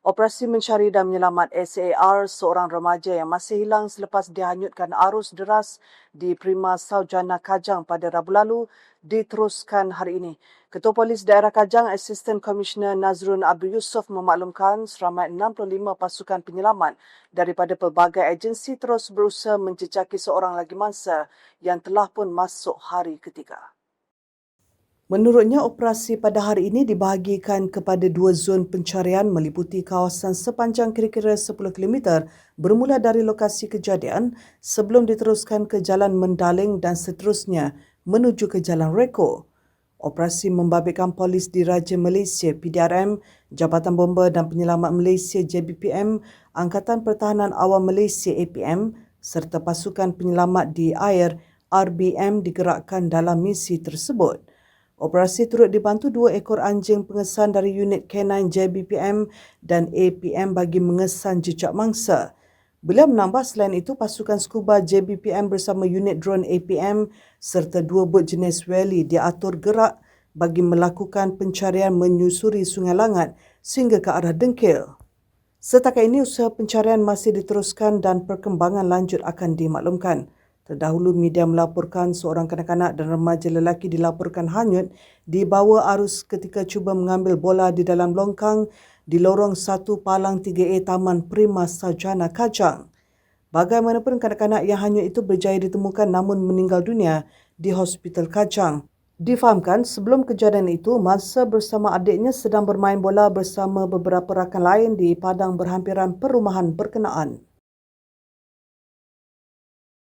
Operasi mencari dan menyelamat SAR seorang remaja yang masih hilang selepas dihanyutkan arus deras di Prima Saujana Kajang pada Rabu lalu diteruskan hari ini. Ketua Polis Daerah Kajang, Assistant Commissioner Nazrun Abdul Yusof memaklumkan seramai 65 pasukan penyelamat daripada pelbagai agensi terus berusaha menjejaki seorang lagi mangsa yang telah pun masuk hari ketiga. Menurutnya, operasi pada hari ini dibahagikan kepada dua zon pencarian meliputi kawasan sepanjang kira-kira 10 km bermula dari lokasi kejadian sebelum diteruskan ke Jalan Mendaling dan seterusnya menuju ke Jalan Reko. Operasi membabitkan polis di Raja Malaysia PDRM, Jabatan Bomba dan Penyelamat Malaysia JBPM, Angkatan Pertahanan Awam Malaysia APM serta pasukan penyelamat di air RBM digerakkan dalam misi tersebut. Operasi turut dibantu dua ekor anjing pengesan dari unit K9 JBPM dan APM bagi mengesan jejak mangsa. Beliau menambah selain itu pasukan scuba JBPM bersama unit drone APM serta dua bot jenis Wally diatur gerak bagi melakukan pencarian menyusuri Sungai Langat sehingga ke arah Dengkil. Setakat ini usaha pencarian masih diteruskan dan perkembangan lanjut akan dimaklumkan. Terdahulu media melaporkan seorang kanak-kanak dan remaja lelaki dilaporkan hanyut di bawah arus ketika cuba mengambil bola di dalam longkang di lorong 1 Palang 3A Taman Prima Sajana Kajang. Bagaimanapun kanak-kanak yang hanyut itu berjaya ditemukan namun meninggal dunia di Hospital Kajang. Difahamkan sebelum kejadian itu, masa bersama adiknya sedang bermain bola bersama beberapa rakan lain di padang berhampiran perumahan berkenaan.